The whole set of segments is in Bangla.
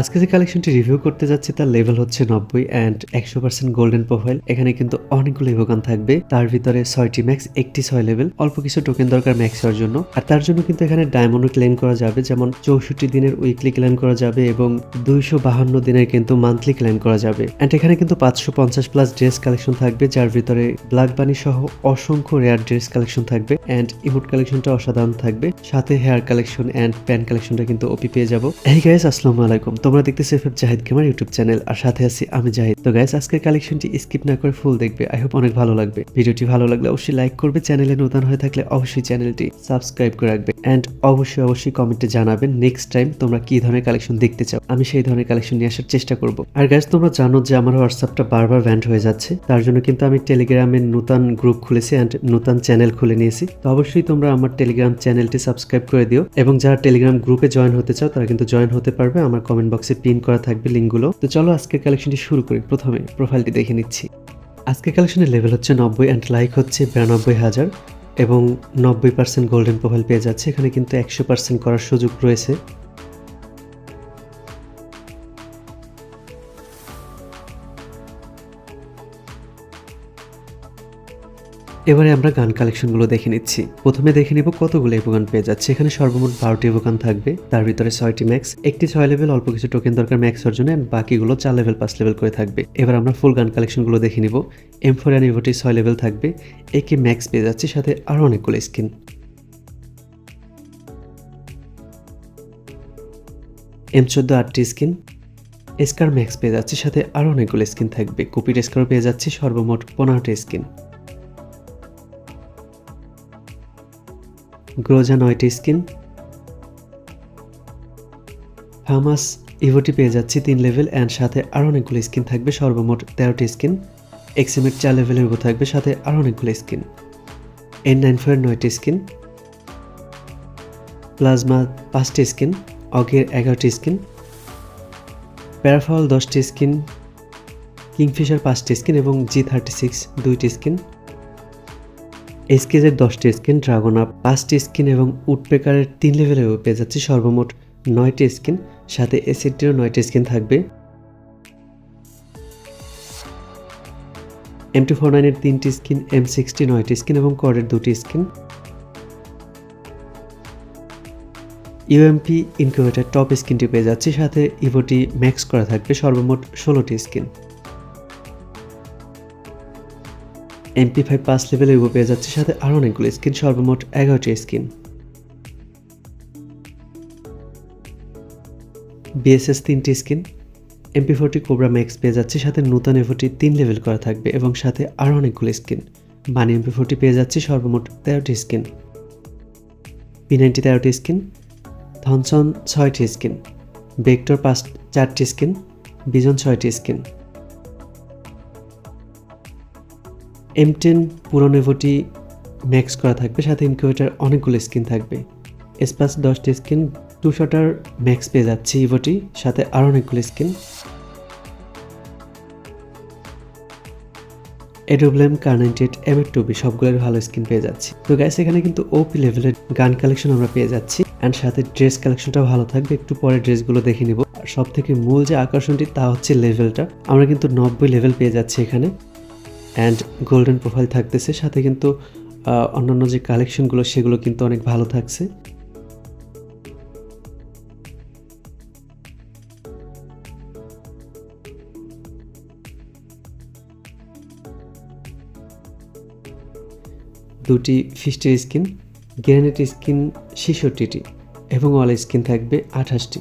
আজকে যে কালেকশনটি রিভিউ করতে যাচ্ছি, তার লেভেল হচ্ছে নব্বই অ্যান্ড একশো পার্সেন্ট গোল্ডেন প্রোফাইল এখানে কিন্তু অনেকগুলো ইভোগান থাকবে। তার ভিতরে ছয়টি ম্যাক্স একটি ছয় লেভেল অল্প কিছু টোকেন দরকার ম্যাক্স হওয়ার জন্য। আর তার জন্য কিন্তু এখানে ডায়মন্ড ক্লেম করা যাবে। যেমন চৌষট্টি দিনের উইকলি ক্লেম করা যাবে এবং দুইশো বাহান্ন দিনের কিন্তু মান্থলি ক্লেম করা যাবে। অ্যান্ড এখানে কিন্তু পাঁচশো পঞ্চাশ প্লাস ড্রেস কালেকশন থাকবে, যার ভিতরে ব্ল্যাক বানি সহ অসংখ্য রেয়ার ড্রেস কালেকশন থাকবে অ্যান্ড ইমোট কালেকশনটা অসাধারণ থাকবে। সাথে হেয়ার কালেকশন অ্যান্ড প্যান্ট কালেকশনটা কিন্তু ওপি পেয়ে যাব। এই গাইস আসসালামু আলাইকুম। তোমরা দেখতেছো F Jahid gamer YouTube channel, আর সাথে আছি আমি জাহিদ। তো গাইস আজকের কালেকশনটি স্কিপ না করে ফুল দেখবে। আই হোপ অনেক ভালো লাগবে। ভিডিওটি ভালো লাগলে অবশ্যই লাইক করবে। চ্যানেলে নতুন হয়ে থাকলে অবশ্যই চ্যানেলটি সাবস্ক্রাইব করে রাখবে। অ্যান্ড অবশ্যই অবশ্যই কমেন্টে জানাবেন নেক্সট টাইম তোমরা কি ধরনের কালেকশন দেখতে চাও। আমি সেই ধরনের কালেকশন নিয়ে আসার চেষ্টা করব। আর গাইস তোমরা জানো যে আমার হোয়াটসঅ্যাপটা বারবার ব্যান্ড হয়ে যাচ্ছে। তার জন্য কিন্তু আমি টেলিগ্রামে নতুন গ্রুপ খুলেছি অ্যান্ড নতুন চ্যানেল খুলে নিয়েছি। তো অবশ্যই তোমরা আমার টেলিগ্রাম চ্যানেলটি সাবস্ক্রাইব করে দিও। এবং যারা টেলিগ্রাম গ্রুপে জয়েন হতে চাও, তারা কিন্তু জয়েন হতে পারবে। আমার কমেন্ট বক্সে পিন করা থাকবে লিঙ্কগুলো তো চলো আজকের কালেকশনটি শুরু করি। প্রথমে প্রোফাইলটি দেখে নিচ্ছি। আজকের কালেকশনের লেভেল হচ্ছে নব্বই অ্যান্ড লাইক হচ্ছে বিরানব্বই হাজার এবং নব্বই পার্সেন্ট গোল্ডেন প্রোফাইল পেয়ে যাচ্ছে। এখানে কিন্তু একশো পার্সেন্ট করার সুযোগ রয়েছে। এবারে আমরা গান কালেকশনগুলো দেখে নিচ্ছি। প্রথমে দেখে নিব কতগুলো এভোগান পেয়ে যাচ্ছে। এখানে সর্বমোট বারোটি এভোগান থাকবে। তার ভিতরে ছয়টি ম্যাক্স, একটি ছয় লেভেল অল্প কিছু টোকেন দরকার ম্যাক্স অর্জনে বাকিগুলো চার লেভেল পাঁচ লেভেল করে থাকবে। এবার আমরা ফুল গান কালেকশনগুলো দেখে নিব। এম ফোর অ্যান্ড ইভোটি ছয় লেভেল থাকবে। একে ম্যাক্স পেয়ে যাচ্ছে, সাথে আরও অনেকগুলো স্কিন এম চোদ্দ আটটি স্কিন এসকার ম্যাক্স পেয়ে যাচ্ছে, সাথে আরও অনেকগুলো স্কিন থাকবে। কপির এসকারও পেয়ে যাচ্ছে সর্বমোট পনেরোটি স্কিন গ্রোজা নয়টি স্কিন। ফামাস ইভোটি পেয়ে যাচ্ছি তিন লেভেল অ্যান্ড সাথে আরও অনেকগুলো স্কিন থাকবে, সর্বমোট তেরোটি স্কিন। এক্সিমেট চার লেভেলের ইভো থাকবে, সাথে আরও অনেকগুলো স্কিন। এন নাইন ফোর নয়টি স্কিন। প্লাজমা পাঁচটি স্কিন, অগের এগারোটি স্কিন। প্যারাফল দশটি স্কিন। কিংফিশার পাঁচটি স্কিন এবং জি থার্টি সিক্স দুইটি স্কিন। এসকেজের দশটি স্কিন, ড্রাগন আপ পাঁচটি স্কিন এবং উডপেকারের তিন লেভেলেও পেয়ে যাচ্ছে সর্বমোট নয়টি স্কিন, সাথে এসিডটিরও নয়টি স্কিন থাকবে। এম টু ফোর নাইনের তিনটি স্কিন, এম সিক্সটি নয়টি স্কিন এবং করের দুটি স্কিন। ইউএমপি ইনকিউবেটার টপ স্কিনটি পেয়ে যাচ্ছে, সাথে ইভোটি ম্যাক্স করা থাকবে সর্বমোট ষোলোটি স্কিন। এমপি ফাইভ পাঁচ লেভেলে ইভো পেয়ে যাচ্ছে, সাথে আরও অনেকগুলো স্কিন সর্বমোট এগারোটি স্কিন বিএসএস তিনটি skin MP forty cobra max পেয়ে যাচ্ছে, সাথে নূতন এভোটি তিন লেভেল করা থাকবে, এবং সাথে আরও অনেকগুলো স্কিন বানি এমপি ফোরটি পেয়ে যাচ্ছে, সর্বমোট তেরোটি স্কিন পি নাইনটি তেরোটি স্কিন থনসন ছয়টি স্কিন বেক্টর পাঁচ চারটি স্কিন বিজন ছয়টি স্কিন এম টেন পুরনো ভোটি ম্যাক্স করা থাকবে, সাথে ইনকিউবেটার অনেকগুলো স্কিন থাকবে। এসপাস দশটি স্কিন টু শটার ম্যাক্স পেয়ে যাচ্ছে ইভোটি সাথে আরও অনেকগুলো স্কিন এডোব্লেম কার্নাইটেড এম এর টুবি সবগুলোর ভালো স্কিন পেয়ে যাচ্ছি। তো গ্যাস এখানে কিন্তু ওপি লেভেলের গান কালেকশন আমরা পেয়ে যাচ্ছি। অ্যান্ড সাথে ড্রেস কালেকশনটাও ভালো থাকবে, একটু পরে ড্রেসগুলো দেখে নিব। আর সব থেকে মূল যে আকর্ষণটি, তা হচ্ছে লেভেলটা আমরা কিন্তু নব্বই লেভেল পেয়ে যাচ্ছি এখানে। অ্যান্ড গোল্ডেন প্রোফাইল থাকতেছে, সাথে কিন্তু অন্যান্য যে কালেকশনগুলো সেগুলো কিন্তু অনেক ভালো থাকছে। দুটি ফিস্টের স্কিন গ্রেনেট স্কিন ছেষট্টিটি এবং অল স্কিন থাকবে আঠাশটি।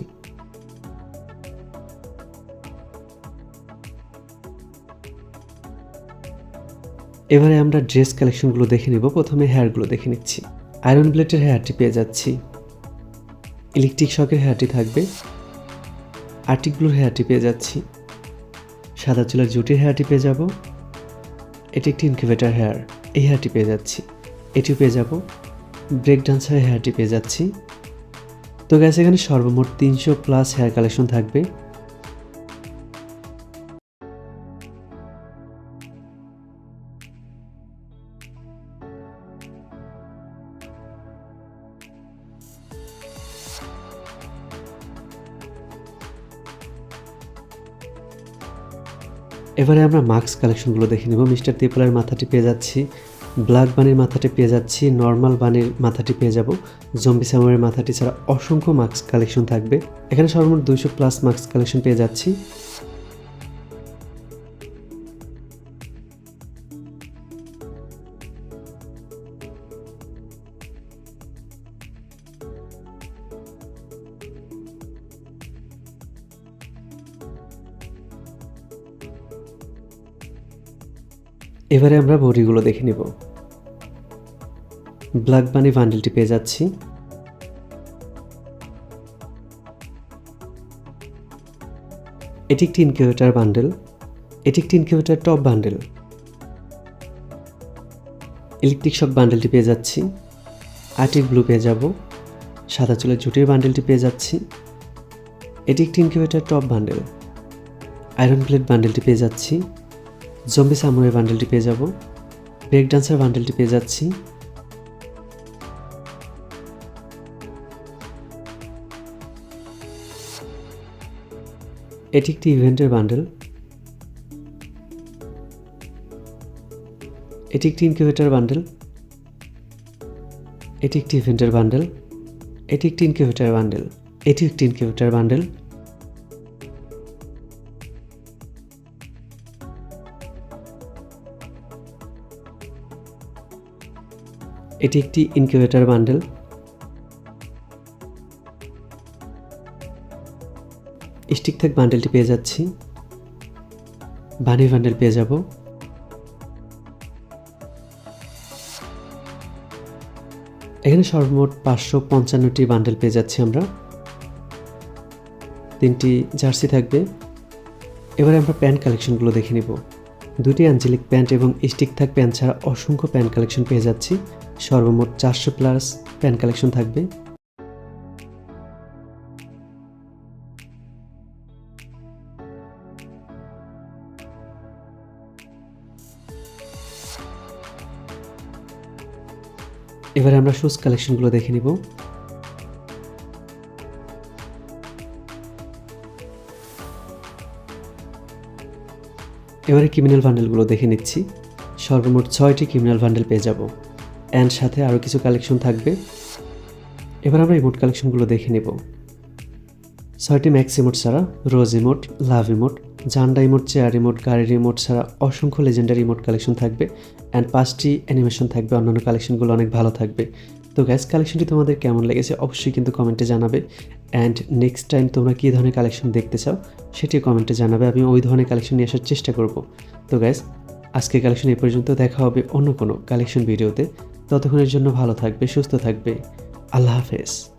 এবারে আমরা ড্রেস কালেকশনগুলো দেখে নেব। প্রথমে হেয়ারগুলো দেখে নিচ্ছি। আয়রন ব্লেডের হেয়ারটি পেয়ে যাচ্ছি। ইলেকট্রিক শকের হেয়ারটি থাকবে। আর্টিকগুলোর হেয়ারটি পেয়ে যাচ্ছি। সাদা চুলার জুটির হেয়ারটি পেয়ে যাব। এটি একটি ইনকিউবেটার হেয়ার এই হেয়ারটি পেয়ে যাচ্ছি। এটিও পেয়ে যাব। ব্রেক ডান্সারের হেয়ারটি পেয়ে যাচ্ছি। তো গ্যাস এখানে সর্বমোট তিনশো প্লাস হেয়ার কালেকশন থাকবে। এবারে আমরা মাস্ক কালেকশনগুলো দেখে নেব। মিস্টার ত্রিপুলার মাথাটি পেয়ে যাচ্ছি। ব্ল্যাক বানির মাথাটি পেয়ে যাচ্ছি। নর্মাল বানির মাথাটি পেয়ে যাব। জম্বি সামারের মাথাটি ছাড়া অসংখ্য মাস্ক কালেকশন থাকবে। এখানে সর্বমোট দুইশো প্লাস মাস্ক কালেকশন পেয়ে যাচ্ছি। এবারে আমরা বডিগুলো দেখে নিব। ব্ল্যাক বানি বান্ডেলটি পেয়ে যাচ্ছি। এটি একটি ইনকিউবেটার বান্ডেল এটি একটি incubator top bundle electric shock বান্ডেলটি পেয়ে যাচ্ছি। আর্টিক ব্লু পেয়ে যাব। সাদা চুলের জুটির বান্ডেলটি পেয়ে যাচ্ছি। এটি একটি incubator top bundle iron plate বান্ডেলটি পেয়ে যাচ্ছি। জম্বি সামুরের বান্ডেলটি পেয়ে যাব। ব্রেক ডান্সার বান্ডেলটি পেয়ে যাচ্ছি। এটি একটি ইভেন্টের বান্ডেল এটি একটি ইনকিউবেটার বান্ডেল এটি একটি ইভেন্টের বান্ডেল এটি একটি ইনকিউবেটার বান্ডেল এটি একটি ইনকিউবেটার বান্ডেল এটি একটি ইনকিউবেটার বান্ডেল স্টিক থাক বান্ডেলটি পেয়ে যাচ্ছি। বানি বান্ডেল পেয়ে যাব। এখানে সর্বমোট পাঁচশো পঞ্চান্নটি বান্ডেল পেয়ে যাচ্ছি আমরা। তিনটি জার্সি থাকবে। এবারে আমরা প্যান্ট কালেকশনগুলো দেখে নিব। দুটি আঞ্চলিক প্যান্ট এবং স্টিক থাক প্যান্ট ছাড়া অসংখ্য প্যান্ট কালেকশন পেয়ে যাচ্ছি। সর্বমোট চারশো প্লাস প্যান্ট কালেকশন থাকবে। এবারে আমরা শুজ কালেকশনগুলো দেখে নিব। এবারে ক্রিমিনাল বান্ডেলগুলো দেখে নিচ্ছি। সর্বমোট ছয়টি ক্রিমিনাল বান্ডেল পেয়ে যাব। অ্যান্ড সাথে আরও কিছু কালেকশন থাকবে। এবার আমরা ইমোট কালেকশনগুলো দেখে নেব। ছয়টি ম্যাক্স ইমোট ছাড়া রোজ ইমোট লাভ ইমোট জান্ডা ইমোট চেয়ার ইমোট গাড়ির ইমোট ছাড়া অসংখ্য লেজেন্ডারি ইমোট কালেকশন থাকবে অ্যান্ড পাঁচটি অ্যানিমেশন থাকবে, অন্যান্য কালেকশনগুলো অনেক ভালো থাকবে। তো গ্যাস কালেকশনটি তোমাদের কেমন লেগেছে অবশ্যই কিন্তু কমেন্টে জানাবে অ্যান্ড নেক্সট টাইম তোমরা কী ধরনের কালেকশন দেখতে চাও সেটি কমেন্টে জানাবে, আমি ওই ধরনের কালেকশন নিয়ে আসার চেষ্টা করব। তো গ্যাস আজকের কালেকশন এই পর্যন্ত দেখা হবে অন্য কোনো কালেকশন ভিডিওতে ততক্ষণের জন্য ভালো থাকবে সুস্থ থাকবে। আল্লাহ হাফেজ।